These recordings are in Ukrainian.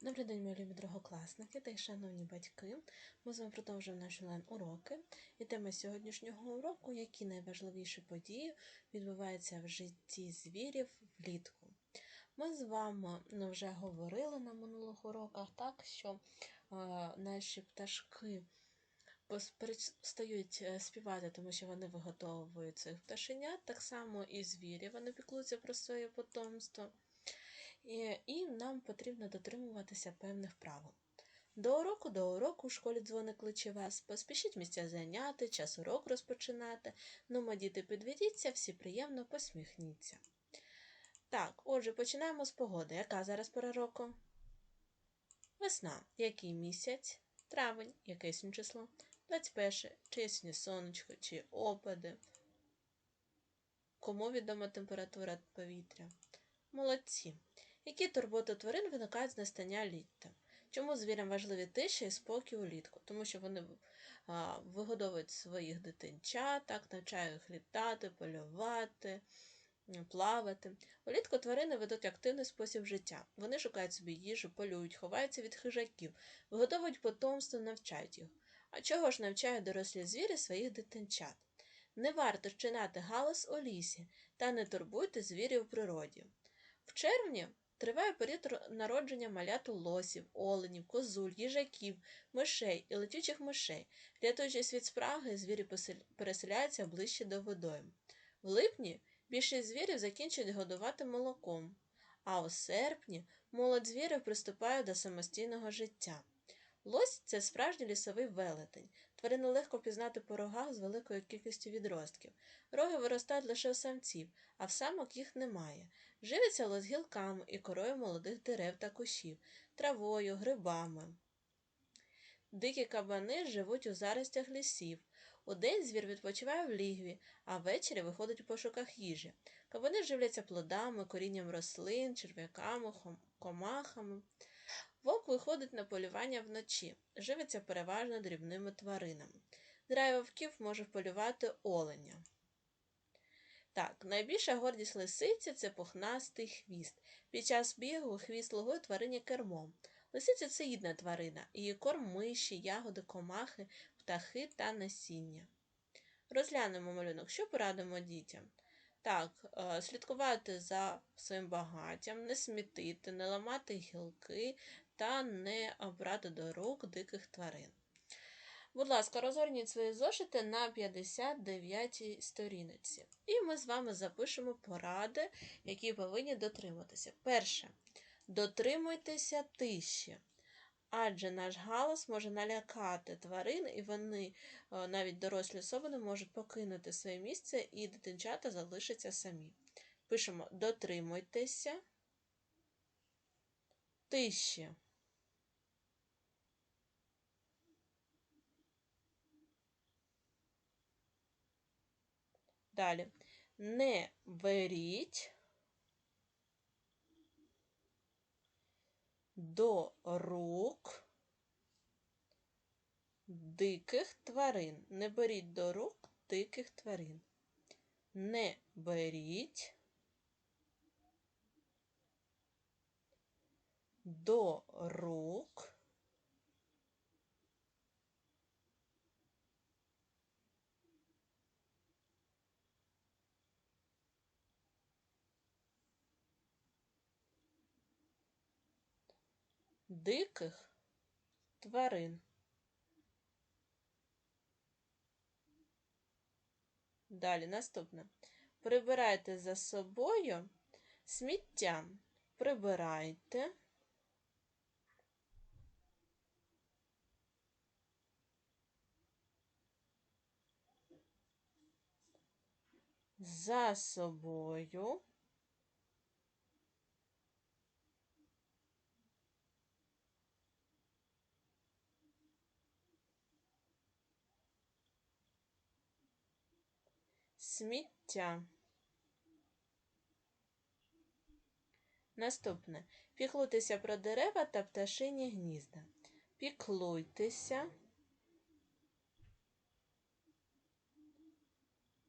Добрий день, мої любі другокласники та й шановні батьки. Ми з вами продовжуємо наші онлайн-уроки. І тема сьогоднішнього уроку які найважливіші події відбуваються в житті звірів влітку. Ми з вами ну, вже говорили на минулих уроках, так що е, наші пташки перестають е, співати, тому що вони виготовують своїх пташенят. Так само і звірі вони піклуються про своє потомство. І, і нам потрібно дотримуватися певних правил. До уроку, до уроку в школі дзвоник кличе вас. Поспішіть місця зайняти, час урок розпочинати. Ну, діти, підведіться, всі приємно посміхніться. Так, отже, починаємо з погоди. Яка зараз пора року? Весна. Який місяць? Травень. Яке сьогодні число? 21. Чи сьогодні сонечко, чи опади? Кому відома температура повітря? Молодці. Які турботи тварин виникають з настання літа? Чому звірям важливі тиша і спокій улітку? Тому що вони а, вигодовують своїх дитинчат, так, навчають їх літати, полювати, плавати. Улітку тварини ведуть активний спосіб життя. Вони шукають собі їжу, полюють, ховаються від хижаків, вигодовують потомство, навчають їх. А чого ж навчають дорослі звірі своїх дитинчат? Не варто чинати галас у лісі та не турбуйте звірів у природі. В червні триває період народження малят у лосів, оленів, козуль, їжаків, мишей і летючих мишей. Рятуючись від спраги, звірі переселяються ближче до водойм. В липні більшість звірів закінчують годувати молоком, а у серпні молодь звірів приступає до самостійного життя. Лось це справжній лісовий велетень. Тварину легко пізнати по рогах з великою кількістю відростків. Роги виростають лише у самців, а в самок їх немає. Живиться лось гілками і корою молодих дерев та кущів, травою, грибами. Дикі кабани живуть у заростях лісів. Удень звір відпочиває в лігві, а ввечері виходить у пошуках їжі. Кабани живляться плодами, корінням рослин, черв'яками, комахами. Вовк виходить на полювання вночі, живиться переважно дрібними тваринами. Зрая вовків може полювати оленя. Так, найбільша гордість лисиці це пухнастий хвіст. Під час бігу хвіст логує тварині кермом. Лисиця це їдна тварина, її корм миші, ягоди, комахи, птахи та насіння. Розглянемо малюнок, що порадимо дітям. Так, е, слідкувати за своїм багаттям, не смітити, не ламати гілки та не обрати до рук диких тварин. Будь ласка, розгорніть свої зошити на 59-й сторінці. І ми з вами запишемо поради, які повинні дотриматися. Перше. Дотримуйтеся тиші. Адже наш галас може налякати тварин, і вони, е, навіть дорослі особини, можуть покинути своє місце, і дитинчата залишаться самі. Пишемо дотримуйтеся тиші. Далі. Не беріть до рук диких тварин. Не беріть до рук диких тварин. Не беріть до рук диких тварин. Далі наступне. Прибирайте за собою сміття. Прибирайте. За собою сміття. Наступне. Піклуйтеся про дерева та пташині гнізда. Піклуйтеся.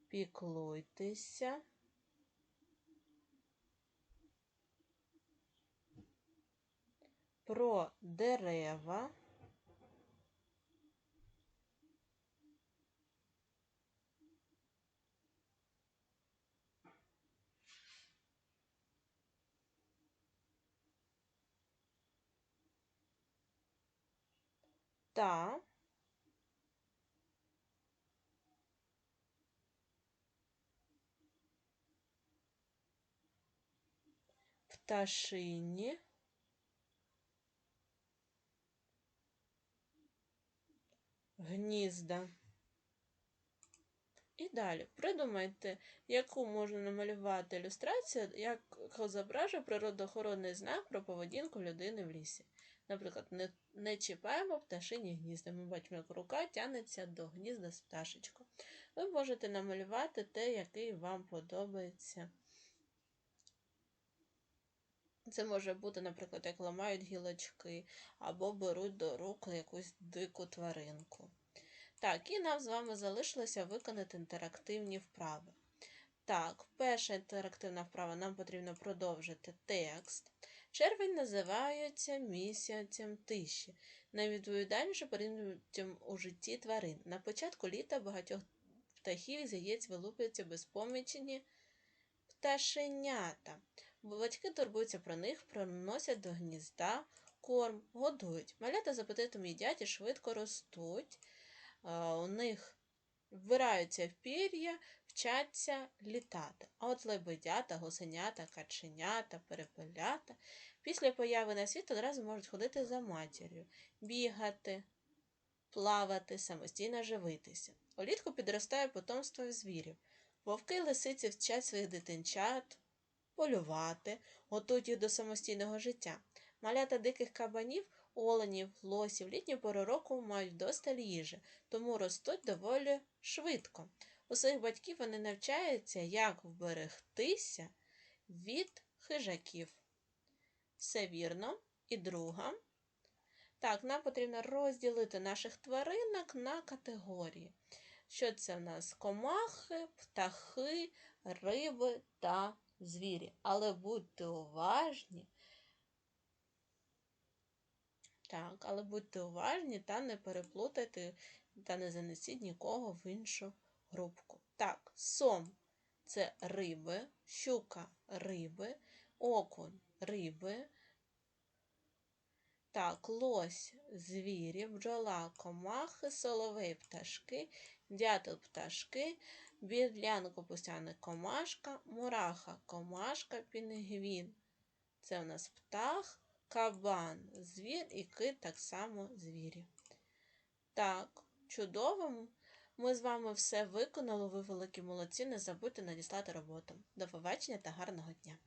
Піклуйтеся про дерева. Та пташині гнізда. І далі придумайте, яку можна намалювати ілюстрацію, як зображує природоохоронний знак про поведінку людини в лісі. Наприклад, не, не чіпаємо пташині гнізда. Ми бачимо, як рука тягнеться до гнізда з пташечкою. Ви можете намалювати те, який вам подобається. Це може бути, наприклад, як ламають гілочки, або беруть до рук якусь дику тваринку. Так, і нам з вами залишилося виконати інтерактивні вправи. Так, перша інтерактивна вправа нам потрібно продовжити текст. Червень називається місяцем тиші, найвідповідальніше періодом у житті тварин. На початку літа багатьох птахів з яєць вилуплюються безпомічені пташенята. Батьки турбуються про них, проносять до гнізда, корм, годують. Малята з апетитом їдять і швидко ростуть. У них вбираються в пір'я, вчаться літати. А от лебедята, гусенята, каченята, перепелята після появи на світ одразу можуть ходити за матір'ю, бігати, плавати, самостійно живитися. Улітку підростає потомство звірів. Вовки і лисиці вчать своїх дитинчат полювати, готують їх до самостійного життя. Малята диких кабанів, оленів, лосів літню пору року мають вдосталь їжі, тому ростуть доволі швидко. У своїх батьків вони навчаються, як вберегтися від хижаків. Все вірно. І друга. Так, нам потрібно розділити наших тваринок на категорії. Що це в нас? Комахи, птахи, риби та звірі. Але будьте уважні. Так, але будьте уважні та не переплутайте та не занесіть нікого в іншу групку. Так, сом це риби, щука риби, окунь риби. Так, лось звірі, бджола, комахи, соловей пташки, дятел пташки, бідлянко пустяник комашка, мураха комашка, пінгвін. Це у нас птах, кабан, звір і кит так само звірі. Так, чудово. Ми з вами все виконали, ви великі молодці. Не забудьте надіслати роботу. До побачення та гарного дня!